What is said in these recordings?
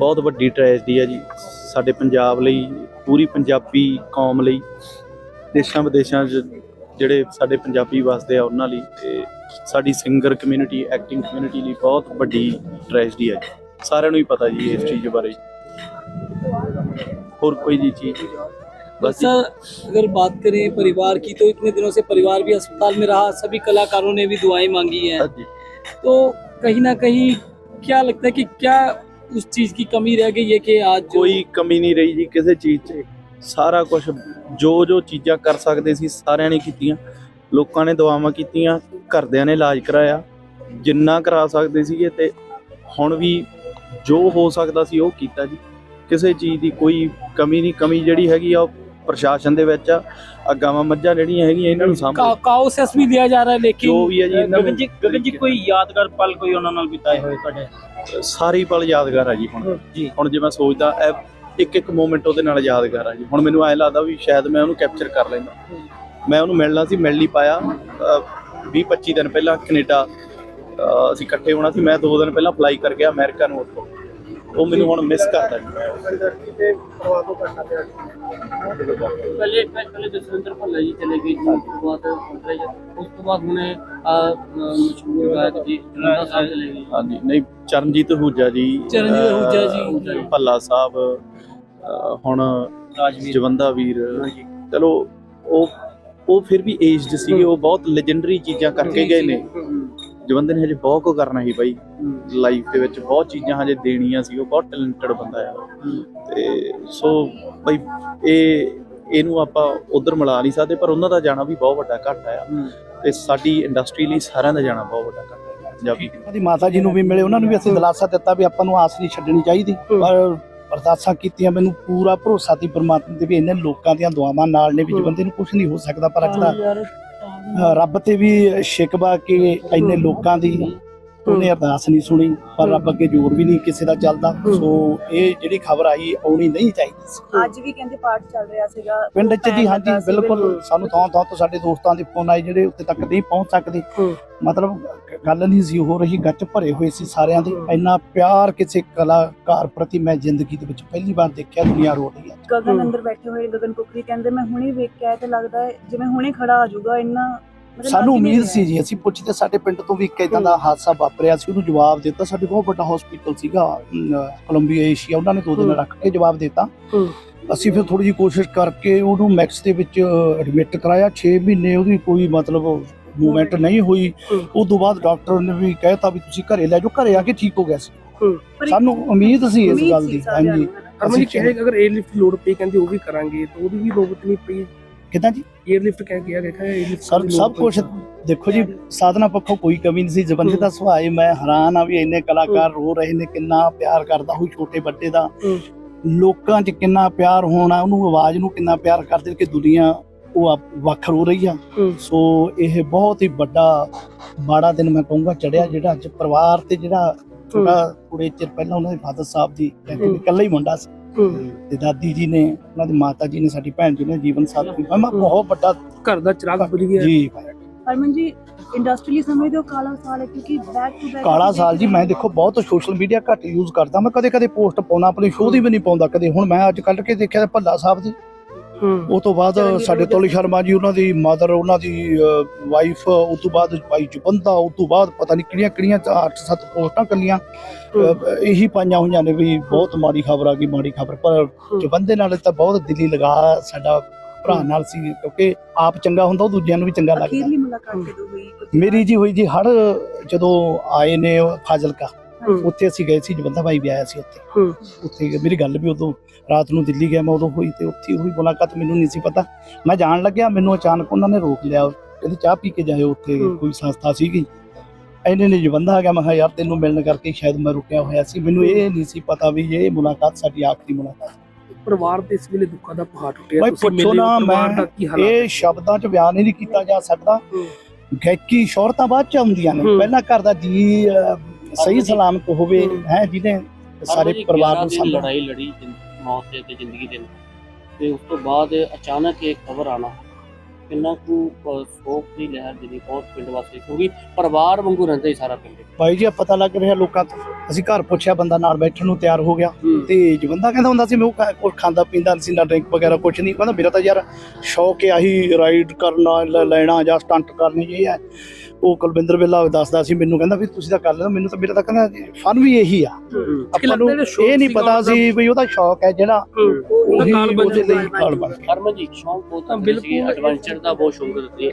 ਬਹੁਤ ਵੱਡੀ ਟ੍ਰੈਜਡੀ ਹੈ ਜੀ ਸਾਡੇ ਪੰਜਾਬ ਲਈ ਪੂਰੀ ਪੰਜਾਬੀ ਕੌਮ ਲਈ ਦੇਸ਼ਾਂ ਵਿਦੇਸ਼ਾਂ 'ਚ ਜਿਹੜੇ ਸਾਡੇ ਪੰਜਾਬੀ ਵਸਦੇ ਆ ਉਹਨਾਂ ਲਈ ਤੇ ਸਾਡੀ ਸਿੰਗਰ ਕਮਿਊਨਿਟੀ ਐਕਟਿੰਗ ਕਮਿਊਨਿਟੀ ਲਈ ਬਹੁਤ ਵੱਡੀ ਟ੍ਰੈਜਡੀ ਹੈ ਜੀ ਸਾਰਿਆਂ ਨੂੰ ਹੀ ਪਤਾ ਜੀ ਇਸ ਚੀਜ਼ ਬਾਰੇ ਹੋਰ ਕੋਈ ਜੀ ਚੀਜ਼ ਬਸ ਜੀ। सर अगर बात करें परिवार की तो इतने दिनों से परिवार भी अस्पताल में रहा सभी कलाकारों ने भी दुआएं मांगी हैं ਹਾਂਜੀ तो कहीं ना कहीं क्या लगता है कि क्या उस चीज की कमी रह गई है कि आज जो- ਕੋਈ ਕਮੀ ਨਹੀਂ ਰਹੀ ਜੀ ਕਿਸੇ ਚੀਜ਼ 'ਚ ਸਾਰਾ ਕੁਝ ਜੋ ਜੋ ਚੀਜ਼ਾਂ ਕਰ ਸਕਦੇ ਸੀ ਸਾਰਿਆਂ ਨੇ ਕੀਤੀਆਂ। ਲੋਕਾਂ ਨੇ ਦੁਆਵਾਂ ਕੀਤੀਆਂ ਘਰਦਿਆਂ ਨੇ ਇਲਾਜ ਕਰਾਇਆ। ਜਿੰਨਾ ਕਰਾ ਸਕਦੇ ਸੀਗੇ ਤੇ ਹੁਣ ਵੀ ਜੋ ਹੋ ਸਕਦਾ ਸੀ ਉਹ ਕੀਤਾ ਜੀ। ਕਿਸੇ ਚੀਜ਼ ਦੀ ਕੋਈ ਕਮੀ ਨਹੀਂ ਕਮੀ ਜਿਹੜੀ ਹੈਗੀ ਆ ਪ੍ਰਸ਼ਾਸਨ ਦੇ ਵਿੱਚ ਆ। ਅਗਾਵਾਂ ਮੱਝਾਂ ਜਿਹੜੀਆਂ ਹੈਗੀਆਂ ਇਹਨਾਂ ਨੂੰ ਸਾਹਮਣੇ ਕਾਉਸਸ ਵੀ ਦਿਆ ਜਾ ਰਿਹਾ ਲੇਕਿਨ ਜੋ ਵੀ ਹੈ ਜੀ ਗਗਨ ਜੀ ਗਗਨ ਜੀ ਕੋਈ ਯਾਦਗਾਰ ਪਲ ਕੋਈ ਉਹਨਾਂ ਨਾਲ ਬਿਤਾਏ ਹੋਏ ਤੁਹਾਡੇ? ਸਾਰੀ ਪਲ ਯਾਦਗਾਰ ਆ ਜੀ ਹੁਣ। ਹੁਣ ਜੇ ਮੈਂ ਸੋਚਦਾ ਇਹ ਇੱਕ ਇੱਕ ਮੂਮੈਂਟ ਉਹਦੇ ਨਾਲ ਯਾਦਗਾਰ ਆ ਜੀ। ਹੁਣ ਮੈਨੂੰ ਐ ਲੱਗਦਾ ਵੀ ਸ਼ਾਇਦ ਮੈਂ ਉਹਨੂੰ ਕੈਪਚਰ ਕਰ ਲੈਂਦਾ। ਮੈਂ ਉਹਨੂੰ ਮਿਲਣਾ ਸੀ, ਮਿਲ ਨਹੀਂ ਪਾਇਆ। 20 25 ਦਿਨ ਪਹਿਲਾਂ ਕੈਨੇਡਾ ਅਸੀਂ ਇਕੱਠੇ ਹੋਣਾ ਸੀ। ਮੈਂ 2 ਦਿਨ ਪਹਿਲਾਂ ਫਲਾਈ ਕਰ ਗਿਆ ਅਮਰੀਕਾ ਨੂੰ ਉੱਥੋਂ। ਉਹ ਮੈਨੂੰ ਹੁਣ ਮਿਸ ਕਰਦਾ ਜੀ। ਪਹਿਲੇ ਪਹਿਲੇ ਜਸਵਿੰਦਰ ਭੱਲਾ ਜੀ ਚਲੇ ਗਏ ਜੀ, ਉਸ ਤੋਂ ਬਾਅਦ ਉਸ ਤੋਂ ਬਾਅਦ ਹੁਣੇ ਮਸ਼ਹੂਰ ਗਾਇਕ ਜੀ ਜਨਤਾ ਸਾਹਿਬ ਚਲੇ ਗਏ ਹਾਂਜੀ ਨਹੀਂ ਚਰਨਜੀਤ ਹੂਜਾ ਜੀ ਚਰਨਜੀਤ ਹੂਜਾ ਜੀ। ਭੱਲਾ ਸਾਹਿਬ ਹੁਣ ਰਾਜਵੀਰ। ਜਵੰਦਾ ਵੀਰ। ਚਲੋ ਉਹ ਉਹ ਫਿਰ ਵੀ ਏਜਡ ਸੀਗੇ ਉਹ ਬਹੁਤ ਲੈਜੈਂਡਰੀ ਚੀਜ਼ਾਂ ਕਰਕੇ ਗਏ ਨੇ। ਜਵੰਦੇ ਨੇ ਹਜੇ ਬਹੁਤ ਕੁ ਕਰਨਾ ਸੀ ਬਾਈ। ਲਾਈਫ ਦੇ ਵਿੱਚ ਬਹੁਤ ਚੀਜ਼ਾਂ ਹਜੇ ਦੇਣੀਆਂ ਸੀ ਉਹ ਬਹੁਤ ਟੈਲੈਂਟਡ ਬੰਦਾ ਆ। ਤੇ ਸੋ ਬਾਈ ਇਹ ਇਹਨੂੰ ਆਪਾਂ ਉਧਰ ਮਿਲਾ ਨਹੀਂ ਸਕਦੇ ਪਰ ਉਹਨਾਂ ਦਾ ਜਾਣਾ ਵੀ ਬਹੁਤ ਵੱਡਾ ਘਾਟਾ ਆ। ਤੇ ਸਾਡੀ ਇੰਡਸਟਰੀ ਲਈ ਸਾਰਿਆਂ ਦਾ ਜਾਣਾ ਬਹੁਤ ਵੱਡਾ ਘਾਟਾ ਹੈ। ਪੰਜਾਬੀ ਉਹਦੀ ਮਾਤਾ ਜੀ ਨੂੰ ਵੀ ਮਿਲੇ ਉਹਨਾਂ ਨੂੰ ਵੀ ਅਸੀਂ ਦਿਲਾਸਾ ਦਿੱਤਾ ਵੀ ਆਪਾਂ ਨੂੰ ਆਸ ਨਹੀਂ ਛੱਡਣੀ ਚਾਹੀਦੀ। ਪਰ ਅਰਦਾਸਾਂ ਕੀਤੀਆਂ ਮੈਨੂੰ ਪੂਰਾ ਭਰੋਸਾ ਸੀ ਪ੍ਰਮਾਤਮਾ ਤੇ ਵੀ ਇੰਨੇ ਲੋਕਾਂ ਦੀਆਂ ਦੁਆਵਾਂ ਨਾਲ ਨੇ ਵੀ ਜੇ ਬੰਦੇ ਨੂੰ ਕੁਝ ਨਹੀਂ ਹੋ ਸਕਦਾ ਪਰ ਅਕਦਾ ਅ, ਰੱਬ ਤੇ ਵੀ ਸ਼ਿਕਵਾ ਕਿ ਇੰਨੇ ਲੋਕਾਂ ਦੀ ਉਹਨੇ ਅਰਦਾਸ ਨਹੀਂ ਸੁਣੀ ਪਰ ਰੱਬ ਅੱਗੇ ਜ਼ੋਰ ਵੀ ਨਹੀਂ ਕਿਸੇ ਦਾ ਚੱਲਦਾ। ਸੋ ਇਹ ਜਿਹੜੀ ਖਬਰ ਆਈ ਆਉਣੀ ਨਹੀਂ ਚਾਹੀਦੀ ਸੀ। ਅੱਜ ਵੀ ਕਹਿੰਦੇ ਪਾਠ ਚੱਲ ਰਿਹਾ ਸੀਗਾ। ਪਿੰਡ 'ਚ ਜੀ ਹਾਂਜੀ ਬਿਲਕੁਲ ਸਾਨੂੰ ਥਾਂ ਥਾਂ ਤੋਂ ਸਾਡੇ ਦੋਸਤਾਂ ਦੇ ਫੋਨ ਆਏ ਜਿਹੜੇ ਉੱਤੇ ਤੱਕ ਨਹੀਂ ਪਹੁੰਚ ਸਕਦੇ। ਮਤਲਬ ਗੱਲ ਨਹੀਂ ਸੀ ਹੋ ਰਹੀ ਗੱਚ ਭਰੇ ਹੋਏ ਸੀ ਸਾਰਿਆਂ ਦੇ। ਇੰਨਾ ਪਿਆਰ ਕਿਸੇ ਕਲਾਕਾਰ ਪ੍ਰਤੀ ਮੈਂ ਜ਼ਿੰਦਗੀ ਦੇ ਵਿੱਚ ਪਹਿਲੀ ਵਾਰ ਦੇਖਿਆ ਦੁਨੀਆ ਰੋ ਰਹੀ ਹੈ। ਗਗਨ ਅੰਦਰ ਬੈਠੇ ਹੋਏ ਗਗਨ ਕੁਕਰੀ ਕਹਿੰਦੇ ਮੈਂ ਹੁਣੇ ਵੇਖ ਕੇ ਆਇਆ ਤੇ ਲੱਗਦਾ ਜਿਵੇਂ ਹੁਣੇ ਖੜਾ ਆ ਜਾਊਗਾ ਇੰਨਾ ਸਾਨੂੰ ਉਮੀਦ। ਸੀ ਜੀ ਅਸੀਂ ਪੁੱਛਦੇ ਸਾਡੇ ਪਿੰਡ ਤੋਂ ਵੀ ਇੱਕ ਇਦਾਂ ਦਾ ਹਾਦਸਾ ਵਾਪਰਿਆ ਸੀ ਉਹਨੂੰ ਜਵਾਬ ਦਿੱਤਾ। ਸਾਡੇ ਬਹੁਤ ਵੱਡਾ ਹਸਪੀਟਲ ਸੀਗਾ ਕੋਲੰਬੀਆ ਏਸ਼ੀਆ ਉਹਨਾਂ ਨੇ ਦੋ ਦਿਨ ਰੱਖ ਕੇ ਜਵਾਬ ਦਿੱਤਾ। ਅਸੀਂ ਫਿਰ ਥੋੜੀ ਜਿਹੀ ਕੋਸ਼ਿਸ਼ ਕਰਕੇ ਉਹਨੂੰ ਮੈਕਸ ਦੇ ਵਿੱਚ ਐਡਮਿਟ ਕਰਾਇਆ। 6 ਮਹੀਨੇ ਉਹਦੀ ਕੋਈ ਮਤਲਬ ਮੂਵਮੈਂਟ ਨਹੀਂ ਹੋਈ। ਉਸ ਤੋਂ ਬਾਅਦ ਡਾਕਟਰ ਨੇ ਵੀ ਕਹਿਤਾ ਵੀ ਤੁਸੀਂ ਘਰੇ ਲੈ ਜਾਓ ਘਰੇ ਆ ਕੇ ਠੀਕ ਹੋ ਗਿਆ ਸੀ। ਸਾਨੂੰ ਉਮੀਦ ਸੀ ਇਸ ਗੱਲ ਦੀ। ਹਾਂਜੀ। ਜੀ ਕਹੇ ਅਗਰ 에ਅਰ ਲਿਫਟ ਲੋੜ ਪਈ ਕਹਿੰਦੇ ਉਹ ਵੀ ਕਰਾਂਗੇ ਤਾਂ ਉਹਦੀ ਵੀ ਨੌਬਤ ਨਹੀਂ ਪਈ ਕਿਦਾਂ ਜੀ? 에ਅਰ ਲਿਫਟ ਕਹਿ ਗਿਆ ਲਿਫਟ ਸਰ ਸਭ ਕੁਝ ਦੇਖੋ ਜੀ ਸਾਧਨਾ ਪੱਖੋਂ ਕੋਈ ਕਮੀ ਨਹੀਂ ਸੀ। ਜਵੰਦੇ ਦਾ ਸੁਭਾਅ ਮੈਂ ਹੈਰਾਨ ਆ ਵੀ ਇੰਨੇ ਕਲਾਕਾਰ ਰੋ ਰਹੇ ਨੇ ਕਿੰਨਾ ਪਿਆਰ ਕਰਦਾ ਹੋਈ ਛੋਟੇ ਵੱਡੇ ਦਾ। ਲੋਕਾਂ 'ਚ ਕਿੰਨਾ ਪਿਆਰ ਹੋਣਾ ਉਹਨੂੰ ਆਵਾਜ਼ ਨੂੰ ਕਿੰਨਾ ਪਿਆਰ ਕਰਦੇ ਕਿ ਦੁਨੀਆ ਉਹ ਵੱਖ ਹੋ ਰਹੀ ਆ। ਸੋ ਇਹ ਬਹੁਤ ਹੀ ਵੱਡਾ ਮਾੜਾ ਦਿਨ ਮੈਂ ਕਹੂੰਗਾ ਚੜਿਆ ਜਿਹੜਾ ਅੱਜ ਪਰਿਵਾਰ ਤੇ ਜਿਹੜਾ ਥੋੜਾ ਥੋੜੇ ਚਿਰ ਪਹਿਲਾਂ ਉਹਨਾਂ ਦੇ ਫਾਦਰ ਸਾਹਿਬ ਦੀ ਇਕੱਲਾ ਹੀ ਮੁੰਡਾ ਸੀ। ਤੇ ਦਾਦੀ ਜੀ ਨੇ ਉਹਨਾਂ ਦੀ ਮਾਤਾ ਜੀ ਨੇ ਸਾਡੀ ਭੈਣ ਜੀ ਨੇ ਜੀਵਨ ਸਾਥੀ। ਮੈਂ ਬਹੁਤ ਵੱਡਾ ਘਰ ਦਾ ਚਿਰਾਗ ਬੁਝ ਗਿਆ। ਜੀ ਹਰਮਨ ਜੀ ਇੰਡਸਟਰੀਅਲੀ ਸਮਝਦੇ ਹੋ ਕਾਲਾ ਸਾਲ ਹੈ? ਕਿਉਂਕਿ ਬੈਕ ਟੂ ਬੈਕ ਕਾਲਾ ਸਾਲ ਜੀ ਮੈਂ ਦੇਖੋ ਬਹੁਤ ਸੋਸ਼ਲ ਮੀਡੀਆ ਘੱਟ ਯੂਜ਼ ਕਰਦਾ। ਮੈਂ ਕਦੇ ਕਦੇ ਪੋਸਟ ਪਾਉਣਾ ਆਪਣੀ ਸ਼ੋਅ ਦੀ ਵੀ ਨਹੀਂ ਪਾਉਂਦਾ ਕਦੇ। ਹੁਣ ਮੈਂ ਅੱਜ ਕੱਢ ਕੇ ਦੇਖਿਆ ਭੱਲਾ ਸਾਹਿਬ ਦੀ ਉਹ ਤੋਂ ਬਾਅਦ ਸਾਡੇ ਤੋਲੀ ਸ਼ਰਮਾ ਜੀ ਉਹਨਾਂ ਦੀ ਮਦਰ ਉਹਨਾਂ ਦੀ ਵਾਈਫ ਉਸ ਤੋਂ ਬਾਅਦ ਭਾਈ ਜੁਬੰਦਾ ਉਸ ਤੋਂ ਬਾਅਦ ਪਤਾ ਨਹੀਂ ਕਿਹੜੀਆਂ ਕਿਹੜੀਆਂ 8-7 ਪੋਸਟਾਂ ਕੱਲੀਆਂ। ਇਹੀ ਪਾਈਆਂ ਹੋਈਆਂ ਨੇ ਵੀ ਬਹੁਤ ਮਾੜੀ ਖਬਰ ਆ ਗਈ ਮਾੜੀ ਖਬਰ। ਪਰ ਜੁਬੰਦੇ ਨਾਲ ਤਾਂ ਬਹੁਤ ਦਿਲੀ ਲਗਾ ਸਾਡਾ ਭਰਾ ਨਾਲ ਸੀ ਕਿਉਂਕਿ ਆਪ ਚੰਗਾ ਹੁੰਦਾ ਉਹ ਦੂਜਿਆਂ ਨੂੰ ਵੀ ਚੰਗਾ ਲੱਗਦਾ। ਮੇਰੀ ਜੀ ਹੋਈ ਜੀ ਹੜ ਜਦੋਂ ਆਏ ਨੇ ਫਾਜ਼ਿਲਕਾ। ਉੱਥੇ ਅਸੀਂ ਗਏ ਸੀ ਜਵੰਦਾ ਭਾਈ ਵੀ ਆਇਆ ਸੀ ਉੱਥੇ। ਉੱਥੇ ਮੇਰੀ ਗੱਲ ਵੀ ਉਦੋਂ ਰਾਤ ਨੂੰ ਦਿੱਲੀ ਗਿਆ ਮੈਂ ਉਦੋਂ ਹੋਈ ਤੇ ਉੱਥੇ ਹੋਈ ਮੁਲਾਕਾਤ ਮੈਨੂੰ ਨਹੀਂ ਸੀ ਪਤਾ। ਮੈਂ ਜਾਣ ਲੱਗਿਆ ਮੈਨੂੰ ਅਚਾਨਕ ਉਹਨਾਂ ਨੇ ਰੋਕ ਲਿਆ। ਕਹਿੰਦੇ ਚਾਹ ਪੀ ਕੇ ਜਾਇਓ ਉੱਥੇ। ਕੋਈ ਸੰਸਥਾ ਸੀਗੀ। ਇਹਨੇ ਨੇ ਜਵੰਦਾ ਆ ਗਿਆ ਮੈਂ ਕਿਹਾ ਯਾਰ ਤੈਨੂੰ ਮਿਲਣ ਕਰਕੇ ਸ਼ਾਇਦ ਮੈਂ ਰੁਕਿਆ ਹੋਇਆ ਸੀ। ਮੈਨੂੰ ਇਹ ਨਹੀਂ ਸੀ ਪਤਾ ਵੀ ਇਹ ਮੁਲਾਕਾਤ ਸਾਡੀ ਆਖਰੀ ਮੁਲਾਕਾਤ ਪਰਿਵਾਰ ਦੇ ਇਸ ਵੇਲੇ ਦੁੱਖਾਂ ਦਾ ਪਹਾੜ ਟੁੱਟਿਆ ਤੁਸੀਂ ਮਿਲੇ ਪਰਿਵਾਰ ਮੈਂ ਦਾ ਕੀ ਹਾਲਾਤ ਇਹ ਸ਼ਬਦਾਂ 'ਚ ਬਿਆਨ ਨਹੀਂ ਕੀਤਾ ਜਾ ਸਕਦਾ। ਗਾਇਕੀ ਸ਼ੋਹਰਤਾਂ ਬਾਅਦ 'ਚ ਆਉਂਦੀਆਂ ਨੇ। ਪਹਿਲਾਂ ਘਰ ਦਾ ਜੀ ਸਹੀ ਸਲਾਮਤ ਹੋਵੇ ਹੂੰ। ਜਿਹਨੇ ਸਾਰੇ ਪਰਿਵਾਰ ਨੂੰ ਸੰਭਾਲ ਲੜਾਈ ਲੜੀ ਮੌਤ ਦੇ ਤੇ ਜ਼ਿੰਦਗੀ ਦੇ। ਤੇ ਉਸ ਤੋਂ ਬਾਅਦ ਅਚਾਨਕ ਇਹ ਖਬਰ ਆਣਾ। ਕਿੰਨਾ ਕੁ ਸੋਗ ਦੀ ਲਹਿਰ ਜਿਹੜੀ ਬਹੁਤ ਪਿੰਡ ਵਾਸਤੇ ਕਿਉਂਕਿ ਪਰਿਵਾਰ ਵਾਂਗੂ ਰਹਿੰਦਾ ਹੀ ਸਾਰਾ ਪਿੰਡ। ਭਾਈ ਜੀ ਪਤਾ ਲੱਗ ਰਿਹਾ ਲੋਕਾਂ ਤੋਂ। ਅਸੀਂ ਘਰ ਪੁੱਛਿਆ ਬੰਦਾ ਨਾਲ ਬੈਠਣ ਨੂੰ ਤਿਆਰ ਹੋ ਗਿਆ। ਤੇ ਜੋ ਬੰਦਾ ਕਹਿੰਦਾ ਹੁੰਦਾ ਸੀ ਮੈਂ ਉਹ ਕੁਛ ਖਾਂਦਾ ਪੀਂਦਾ ਨਹੀਂ ਸੀ ਨਾ ਡਰਿੰਕ ਵਗੈਰਾ ਕੁਝ ਨਹੀਂ। ਕਹਿੰਦਾ ਮੇਰਾ ਤਾਂ ਯਾਰ ਸ਼ੌਕ ਹੈ ਆਹੀ ਰਾਈਡ ਕਰਨਾ ਲੈਣਾ ਜਾਂ ਸਟੰਟ ਕਰਨੇ ਇਹ ਹੈ। ਉਹ ਕੁਲਵਿੰਦਰ ਵੇਲਾ ਦੱਸਦਾ ਸੀ ਮੈਨੂੰ ਕਹਿੰਦਾ ਵੀ ਤੁਸੀਂ ਤਾਂ ਕਰ ਲੈਣਾ ਮੈਨੂੰ ਤਾਂ ਮੇਰਾ ਤਾਂ ਕਹਿੰਦਾ ਫਨ ਵੀ ਇਹੀ ਆ। ਆਪਾਂ ਨੂੰ ਇਹ ਨਹੀਂ ਸੀ ਪਤਾ ਦਾ? ਸੀ ਵੀ ਉਹਦਾ ਸ਼ੌਕ ਹੈ ਜਿਹੜਾ ਉਹਦਾ ਉਹੀ ਕਾਲ ਬਣ ਉਹਦੇ ਲਈ ਕਾਲ ਬਣ ਹਰਮਨ ਜੀ ਸ਼ੌਂਕ ਬਹੁਤ ਹਾਂ, ਹੁੰਦੇ ਸੀ ਬਿਲਕੁਲ। ਐਡਵੈਂਚਰ ਦਾ ਬਹੁਤ ਸ਼ੌਂਕ ਰੱਖਦੇ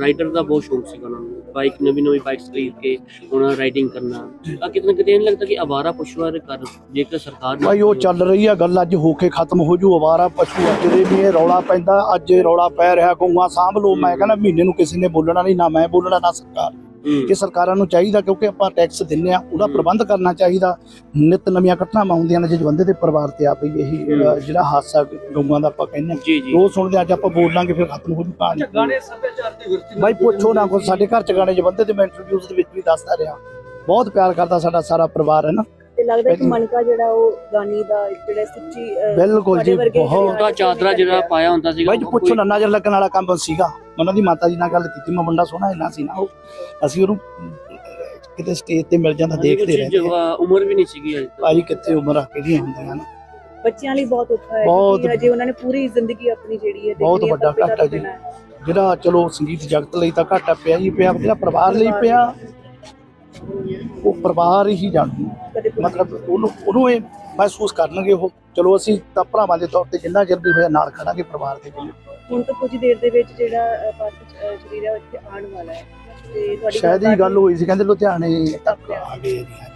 ਰਾਈਡਰ ਦਾ ਬਹੁਤ ਸ਼ੌਂਕ ਸੀਗਾ ਉਹਨਾਂ ਨੂੰ। ਬਾਈਕ ਨਵੀਂ ਨਵੀਂ ਬਾਈਕਸ ਖਰੀਦ ਕੇ ਉਹਨਾਂ ਰਾਈਡਿੰਗ ਕਰਨਾ। ਤਾਂ ਕਿਤੇ ਨਾ ਕਿਤੇ ਇਹ ਲੱਗਦਾ ਕਿ ਅਵਾਰਾ ਪਸ਼ੂਆਂ ਦੇ ਕਰ ਜੇਕਰ ਸਰਕਾਰ ਭਾਈ ਉਹ ਚੱਲ ਰਹੀ ਆ ਗੱਲ ਅੱਜ ਹੋ ਕੇ ਖਤਮ ਹੋ ਜੂ ਅਵਾਰਾ ਪਸ਼ੂ ਆ ਜਿਹੜੇ ਵੀ ਇਹ ਰੌਲਾ ਪੈਂਦਾ ਅੱਜ ਇਹ ਰੌਲਾ ਪੈ ਰਿਹਾ ਗਊਆਂ ਸਾਂਭ ਲਓ। ਮੈਂ ਕਹਿੰਦਾ ਮਹੀਨੇ ਨੂੰ ਕਿਸੇ ਨੇ ਬੋਲਣਾ ਨਹੀਂ ਨਾ ਮੈਂ ਬੋਲਣਾ ਨਾ ਸਰਕਾਰ। ਇਹ ਸਰਕਾਰਾਂ ਨੂੰ ਚਾਹੀਦਾ ਕਿਉਂਕਿ ਆਪਾਂ ਟੈਕਸ ਦਿੰਨੇ ਆ ਉਹਦਾ ਪ੍ਰਬੰਧ ਕਰਨਾ ਚਾਹੀਦਾ। ਨਿਤ ਨਵੀਆਂ ਘਟਨਾਵਾਂ ਹੁੰਦੀਆਂ ਨੇ ਜੇ ਜਵੰਦੇ ਦੇ ਪਰਿਵਾਰ ਤੇ ਆ ਪਈ ਇਹੀ ਜਿਹੜਾ ਹਾਦਸਾ ਗਊਆਂ ਦਾ ਆਪਾਂ ਕਹਿੰਦੇ ਆ ਉਹ ਸੁਣਦੇ ਅੱਜ ਆਪਾਂ ਬੋਲਾਂਗੇ ਫਿਰ ਖਤਮ ਹੋ ਜੂ ਕਹਾਣੀ ਗਾਣੇ ਸੱਭਿਆਚਾਰ ਦੀ ਵਿਰਤੀ ਭਾਈ ਪੁੱਛੋ ਨਾ ਕੁਛ ਸਾਡੇ ਘਰ ਚ ਗਾਣੇ ਜਵੰਦੇ ਤੇ ਮੈਂ ਇੰਟਰਵਿਊਜ਼ ਦੇ ਵਿੱਚ ਵੀ ਦੱਸਦਾ ਰਿਹਾ। ਬਹੁਤ ਪਿਆਰ ਕਰਦਾ ਸਾਡਾ ਸਾਰਾ ਪਰਿਵਾਰ ਹੈ ਨਾ? ਤੇ ਲੱਗਦਾ ਕਿ ਮਨਕਾ ਜਿਹੜਾ ਉਹ ਗਾਨੀ ਦਾ ਜਿਹੜਾ ਸੱਚੀ ਬਿਲਕੁਲ ਜੀ, ਬਹੁਤ। ਚਾਦਰਾ ਜਿਹੜਾ ਪਾਇਆ ਹੁੰਦਾ ਸੀਗਾ ਬਾਈ ਪੁੱਛੋ ਨਾ ਨਜ਼ਰ ਲੱਗਣ ਵਾਲਾ ਕੰਮ ਸੀਗਾ। ਉਹਨਾਂ ਦੀ ਮਾਤਾ ਜੀ ਨਾਲ ਗੱਲ ਕੀਤੀ ਮੈਂ ਮੁੰਡਾ ਸੋਹਣਾ ਇੰਨਾ ਸੀ ਨਾ ਉਹ ਅਸੀਂ ਉਹਨੂੰ ਕਿਤੇ ਸਟੇਜ ਤੇ ਮਿਲ ਜਾਂਦਾ ਦੇਖਦੇ ਰਹਿੰਦੇ ਉਮਰ ਵੀ ਨਹੀਂ ਸੀਗੀ ਅਜੇ। ਭਾਜੀ ਕਿੱਥੇ ਉਮਰ ਆ ਕਿਹੜੀਆਂ ਹੁੰਦੀਆਂ ਨੇ ਬੱਚਿਆਂ ਲਈ ਬਹੁਤ ਔਖਾ ਹੈ ਕਿਉਂਕਿ ਹਜੇ ਉਹਨਾਂ ਨੇ ਪੂਰੀ ਜ਼ਿੰਦਗੀ ਆਪਣੀ ਜਿਹੜੀ ਹੈ ਬਹੁਤ ਵੱਡਾ ਘਾਟਾ ਜੀ। ਜਿਹੜਾ ਚਲੋ ਸੰਗੀਤ ਜਗਤ ਲਈ ਤਾਂ ਘਾਟਾ ਪਿਆ ਹੀ ਪਿਆ ਜਿਹੜਾ ਪਰਿਵਾਰ ਲਈ ਪਿਆ। ਉਹ ਪਰਿਵਾਰ ਹੀ ਜਾਣੂ। ਕਦੇ ਕੋਈ ਮਤਲਬ ਉਹਨੂੰ ਉਹਨੂੰ ਇਹ ਮਹਿਸੂਸ ਕਰਨਗੇ ਉਹ। ਚਲੋ ਅਸੀਂ ਤਾਂ ਭਰਾਵਾਂ ਦੇ ਤੌਰ ਤੇ ਜਿੰਨਾ ਚਿਰ ਵੀ ਹੋਇਆ ਨਾਲ ਖੜਾਂਗੇ ਪਰਿਵਾਰ ਦੇ ਲਈ ਹੁਣ ਤਾਂ ਕੁਝ ਦੇਰ ਦੇ ਵਿੱਚ ਜਿਹੜਾ ਪਾਰਥ ਉਹ ਇੱਥੇ ਆਉਣ ਵਾਲਾ ਹੈ। ਤੇ ਤੁਹਾਡੀ ਸ਼ਾਇਦ ਇਹ ਗੱਲ ਹੋਈ ਸੀ ਕਹਿੰਦੇ ਲੁਧਿਆਣੇ ਤੱਕ ਆ। ਗਏ ਨੇ